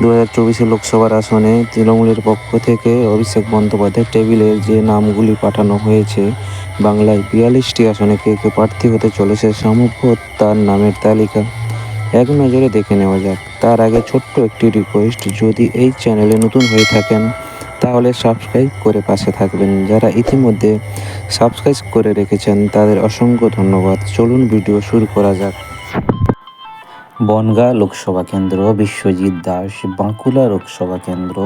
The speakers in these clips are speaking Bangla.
দু হাজার চব্বিশে লোকসভার আসনে তৃণমূলের পক্ষ থেকে অভিষেক বন্দ্যোপাধ্যায়ের টেবিলে যে নামগুলি পাঠানো হয়েছে, বাংলায় বিয়াল্লিশটি আসনে কে কে প্রার্থী হতে চলেছে সমগ্র তার নামের তালিকা। এক নজরে দেখে নেওয়া যাক। তার আগে ছোট্ট একটি রিকোয়েস্ট যদি এই চ্যানেলে নতুন হয়ে থাকেন, তাহলে সাবস্ক্রাইব করে পাশে থাকবেন। যারা ইতিমধ্যে সাবস্ক্রাইব করে রেখেছেন, তাদের অসংখ্য ধন্যবাদ। চলুন ভিডিও শুরু করা যাক। বনগাঁ লোকসভা কেন্দ্র, বিশ্বজিৎ দাস, বাঁকুড়া লোকসভা কেন্দ্র,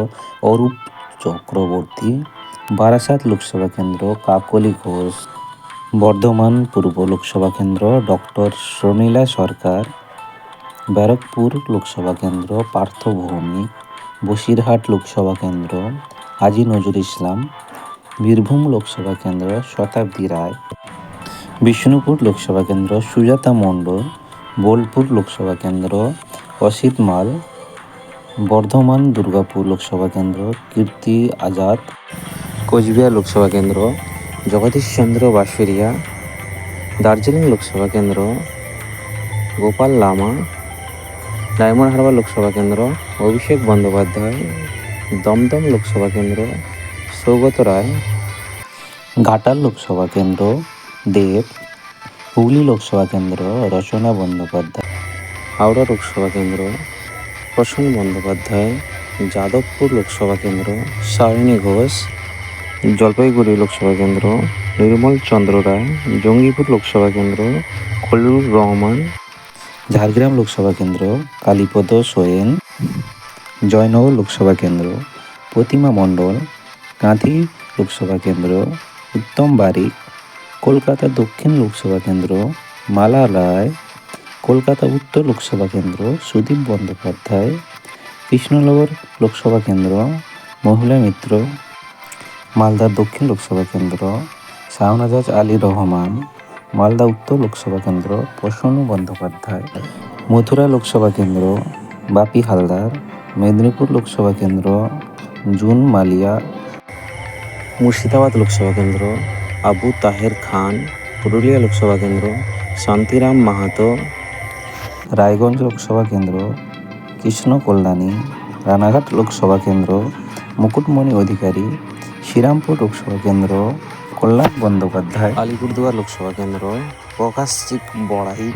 অরূপ চক্রবর্তী, বারাসাত লোকসভা কেন্দ্র, কাকলি ঘোষ, বর্ধমান পূর্ব লোকসভা কেন্দ্র, ডক্টর শর্মিলা সরকার, ব্যারকপুর লোকসভা কেন্দ্র পার্থ ভৌমিক বসিরহাট লোকসভা কেন্দ্র, হাজি নজরুল ইসলাম, বীরভূম লোকসভা কেন্দ্র, শতাব্দী রায়, বিষ্ণুপুর লোকসভা কেন্দ্র, সুজাতা মণ্ডল বোলপুর লোকসভা কেন্দ্র, অসিত মাল, বর্ধমান দুর্গাপুর লোকসভা কেন্দ্র, কীর্তি আজাদ, কোচবিহার লোকসভা কেন্দ্র জগদীশচন্দ্র বাঁশবেরিয়া দার্জিলিং লোকসভা কেন্দ্র, গোপাল লামা, ডায়মন্ড হারবার লোকসভা কেন্দ্র, অভিষেক বন্দ্যোপাধ্যায়, দমদম লোকসভা কেন্দ্র, সৌগত রায়, ঘাটাল লোকসভা কেন্দ্র, দেব হুগলি লোকসভা কেন্দ্র, রচনা বন্দ্যোপাধ্যায়। হাওড়া লোকসভা কেন্দ্র প্রসন্ন বন্দ্যোপাধ্যায়। যাদবপুর লোকসভা কেন্দ্র সায়নী ঘোষ। জলপাইগুড়ি লোকসভা কেন্দ্র, নির্মল চন্দ্র রায়। জঙ্গিপুর লোকসভা কেন্দ্র, খলিলুর রহমান। ঝাড়গ্রাম লোকসভা কেন্দ্র, কালীপদ সোয়েন। জয়নগর লোকসভা কেন্দ্র, প্রতিমা মণ্ডল। কাঁথি লোকসভা কেন্দ্র, উত্তম বারিক। কলকাতা দক্ষিণ লোকসভা কেন্দ্র, মালা রায়, কলকাতা উত্তর লোকসভা কেন্দ্র, সুদীপ বন্দ্যোপাধ্যায়, কৃষ্ণনগর লোকসভা কেন্দ্র, মহিলা মিত্র, মালদা দক্ষিণ লোকসভা কেন্দ্র, শাহনাজাজ আলী রহমান, মালদা উত্তর লোকসভা কেন্দ্র, প্রসন্ন বন্দ্যোপাধ্যায়, মথুরা লোকসভা কেন্দ্র, বাপি হালদার, মেদিনীপুর লোকসভা কেন্দ্র, জুন মালিয়া, মুর্শিদাবাদ লোকসভা কেন্দ্র আবু তাহের খান পুরুলিয়া লোকসভা কেন্দ্র শান্তিরাম মাহাতো রায়গঞ্জ লোকসভা কেন্দ্র কৃষ্ণ কল্যাণী রানাঘাট লোকসভা কেন্দ্র মুকুটমণি অধিকারী শ্রীরামপুর লোকসভা কেন্দ্র কল্যাণ বন্দ্যোপাধ্যায় আলিপুরদুয়ার লোকসভা কেন্দ্র প্রকাশ সিং বড়াই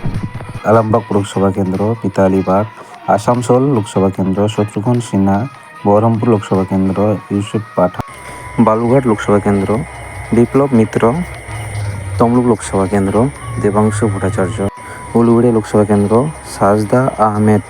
আরামবাগ লোকসভা কেন্দ্র পিতালিবাগ আসানসোল লোকসভা কেন্দ্র শত্রুঘ্ন সিনহা বহরমপুর লোকসভা কেন্দ্র ইউসুফ পাঠা বালুঘাট লোকসভা কেন্দ্র বিপ্লব মিত্র তমলুক লোকসভা কেন্দ্র দেবাংশু ভট্টাচার্য উলুবেড়িয়া লোকসভা কেন্দ্র সাজদা আহমেদ।